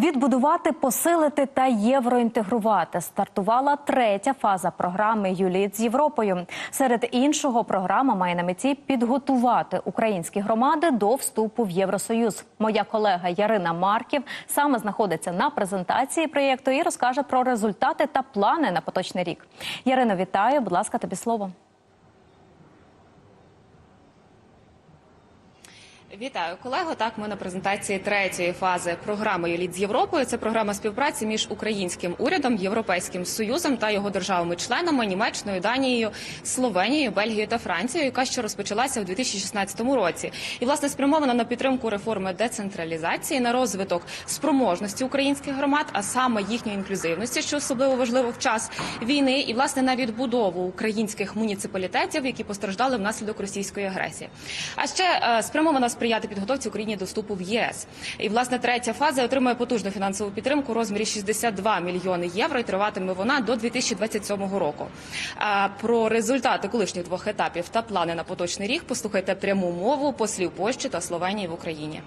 Відбудувати, посилити та євроінтегрувати стартувала третя фаза програми Юліт з Європою. Серед іншого, програма має на меті підготувати українські громади до вступу в Євросоюз. Моя колега Ярина Марків саме знаходиться на презентації проєкту і розкаже про результати та плани на поточний рік. Ярино, вітаю. Будь ласка, тобі слово. Вітаю колего. Так, ми на презентації третьої фази програми «Юліт з Європою. Це програма співпраці між українським урядом, європейським союзом та його державами-членами Німеччиною, Данією, Словенією, Бельгією та Францією, яка ще розпочалася у 2016 році, і власне спрямована на підтримку реформи децентралізації, на розвиток спроможності українських громад, а саме їхньої інклюзивності, що особливо важливо в час війни, і власне на відбудову українських муніципалітетів, які постраждали внаслідок російської агресії. А ще е, спрямована сприяти підготовці Україні до вступу в ЄС. І власне третя фаза отримує потужну фінансову підтримку у розмірі 62 мільйони євро. І триватиме вона до 2027 року. А про результати колишніх двох етапів та плани на поточний рік послухайте пряму мову послів Польщі та Словенії в Україні.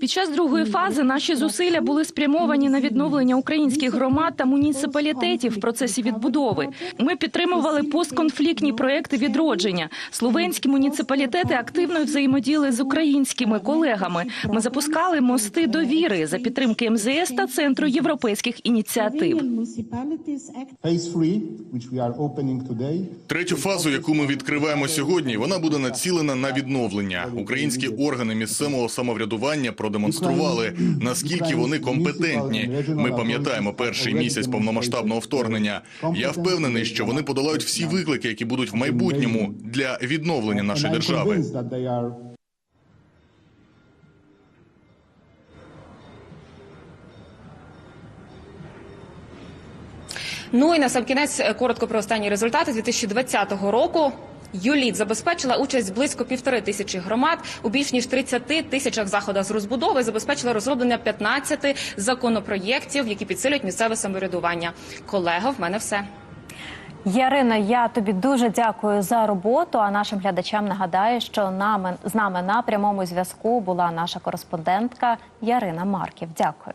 Під час другої фази наші зусилля були спрямовані на відновлення українських громад та муніципалітетів в процесі відбудови. Ми підтримували постконфліктні проекти відродження. Словенські муніципалітети активно взаємодіяли з українськими колегами. Ми запускали мости довіри за підтримки МЗС та центру європейських ініціатив. Ukrainian municipalities act Phase 3, which we are opening today, Третю фазу, яку ми відкриваємо сьогодні, вона буде націлена на відновлення. Українські органи місцевого самоврядування продемонстрували наскільки вони компетентні. Ми пам'ятаємо перший місяць повномасштабного вторгнення. Я впевнений, що вони подолають всі виклики, які будуть в майбутньому для відновлення нашої держави. Ну і на сам кінець е, коротко про останні результати 2020 року. Юліт забезпечила участь близько півтори тисячі громад у більш ніж 30 тисячах заходах з розбудови. Забезпечила розроблення 15 законопроєктів, які підсилюють місцеве самоврядування. Колего, в мене все. Ярино, я тобі дуже дякую за роботу. А нашим глядачам нагадаю, що нами з нами на прямому зв'язку була наша кореспондентка Ярина Марків. Дякую.